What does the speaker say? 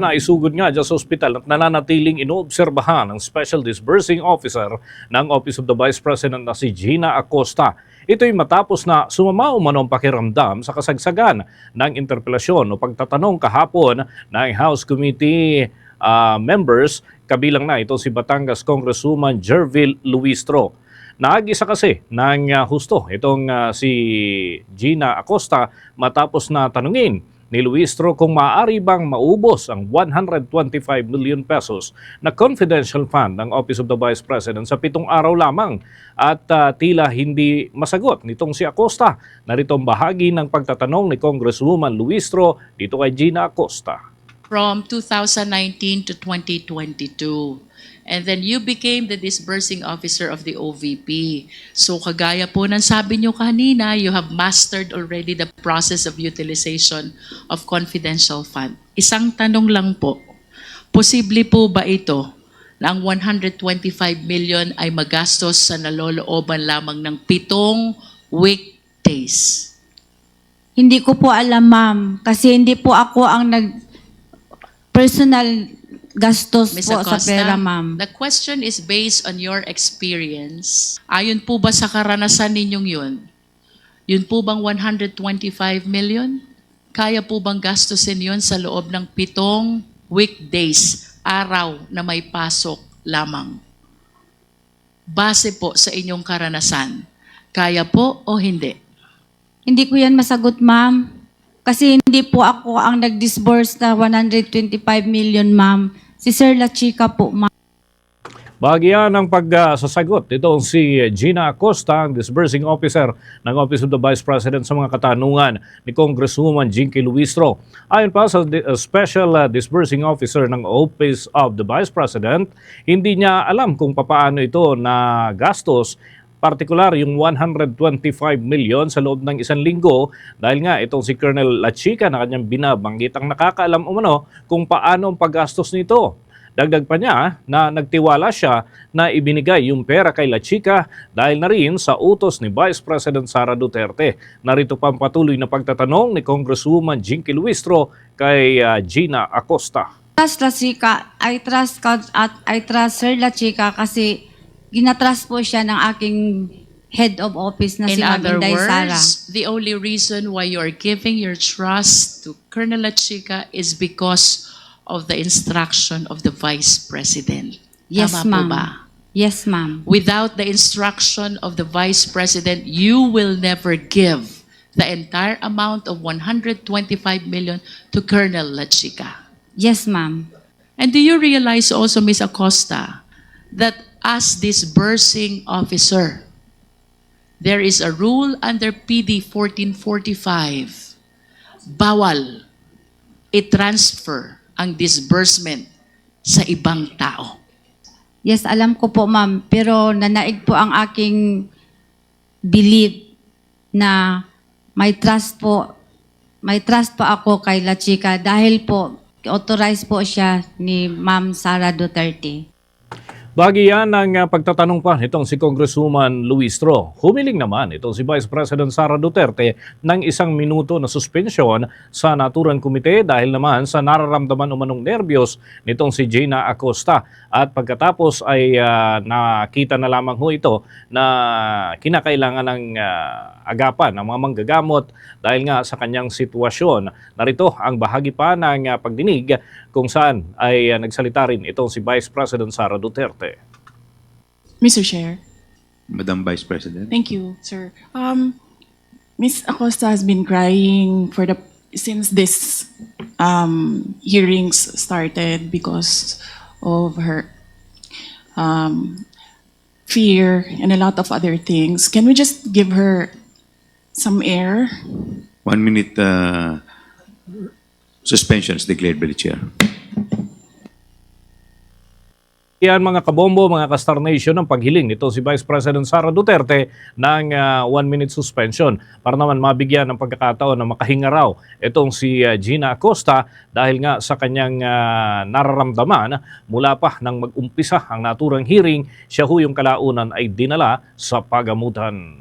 na isugod nga dyan sa ospital at nananatiling inoobserbahan ng Special Disbursing Officer ng Office of the Vice President na si Gina Acosta. Ito'y matapos na sumama umano ang pakiramdam sa kasagsagan ng interpelasyon o pagtatanong kahapon ng House Committee ah, members, kabilang na ito si Batangas Congresswoman Jervil Luistro. Naagisa kasi ng ah, husto itong ah, si Gina Acosta matapos na tanungin ni Luistro kung maaari bang maubos ang 125 million pesos na confidential fund ng Office of the Vice President sa pitong araw lamang at ah, tila hindi masagot nitong si Acosta. Narito ang bahagi ng pagtatanong ni Congresswoman Luistro dito kay Gina Acosta. From 2019 to 2022. And then you became the disbursing officer of the OVP. So kagaya po ng sabi nyo kanina, you have mastered already the process of utilization of confidential fund. Isang tanong lang po, posible po ba ito na ang 125 million ay magastos sa nalolooban lamang ng pitong weekdays? Hindi ko po alam, ma'am. Kasi hindi po ako ang nag personal gastos Ms. po sa Acosta, pera, ma'am. the question is based on your experience. Ayon po ba sa karanasan ninyong yun? Yun po bang 125 million? Kaya po bang gastusin yun sa loob ng pitong weekdays, araw na may pasok lamang? Base po sa inyong karanasan, kaya po o hindi? Hindi ko yan masagot, ma'am. Kasi hindi po ako ang nag-disburse na 125 million, ma'am. Si Sir La Chica po, ma'am. Bahagi yan ng pagsasagot. Ito si Gina Acosta, ang disbursing officer ng Office of the Vice President sa mga katanungan ni Congresswoman Jinky Luistro. Ayon pa sa uh, Special uh, Disbursing Officer ng Office of the Vice President, hindi niya alam kung papaano ito na gastos partikular yung 125 million sa loob ng isang linggo dahil nga itong si Colonel Lachica na kanyang binabanggit ang nakakaalam umano kung paano ang paggastos nito. Dagdag pa niya na nagtiwala siya na ibinigay yung pera kay La Chica dahil na rin sa utos ni Vice President Sara Duterte. Narito pa ang patuloy na pagtatanong ni Congresswoman Jinky Luistro kay ah, Gina Acosta. Trust La Chica, I trust, I trust Sir La Chica kasi ginatrust po siya ng aking head of office na si In Ma'am other Inday Sara. words, the only reason why you are giving your trust to Colonel Lachica is because of the instruction of the Vice President. Yes, Tama po ma'am. ba? Yes, ma'am. Without the instruction of the Vice President, you will never give the entire amount of 125 million to Colonel Lachica. Yes, ma'am. And do you realize also, Ms. Acosta, that as disbursing officer, there is a rule under PD 1445. Bawal i-transfer ang disbursement sa ibang tao. Yes, alam ko po, ma'am. Pero nanaig po ang aking belief na may trust po, may trust po ako kay La Chica dahil po authorized po siya ni Ma'am Sara Duterte. Bahagi yan ng uh, pagtatanong pa nitong si Congresswoman Luistro. Humiling naman itong si Vice President Sara Duterte ng isang minuto na suspensyon sa naturang komite dahil naman sa nararamdaman umanong nervyos nitong si Gina Acosta. At pagkatapos ay uh, nakita na lamang ho ito na kinakailangan ng uh, agapan ng mga manggagamot dahil nga sa kanyang sitwasyon. Narito ang bahagi pa ng uh, pagdinig kung saan ay uh, nagsalita rin itong si Vice President Sara Duterte. Mr. Chair. Madam Vice President. Thank you, sir. Um, Ms. Acosta has been crying for the since this um, hearings started because of her um, fear and a lot of other things. Can we just give her some air? One minute uh, suspension is declared by the chair. Yan mga kabombo, mga ka-Star Nation, ang paghiling nito si Vice President Sara Duterte ng uh, one-minute suspension para naman mabigyan ng pagkakataon na makahinga raw itong si uh, Gina Acosta dahil nga sa kanyang uh, nararamdaman mula pa nang mag-umpisa ang naturang hearing, siya ho yung kalaunan ay dinala sa pagamutan.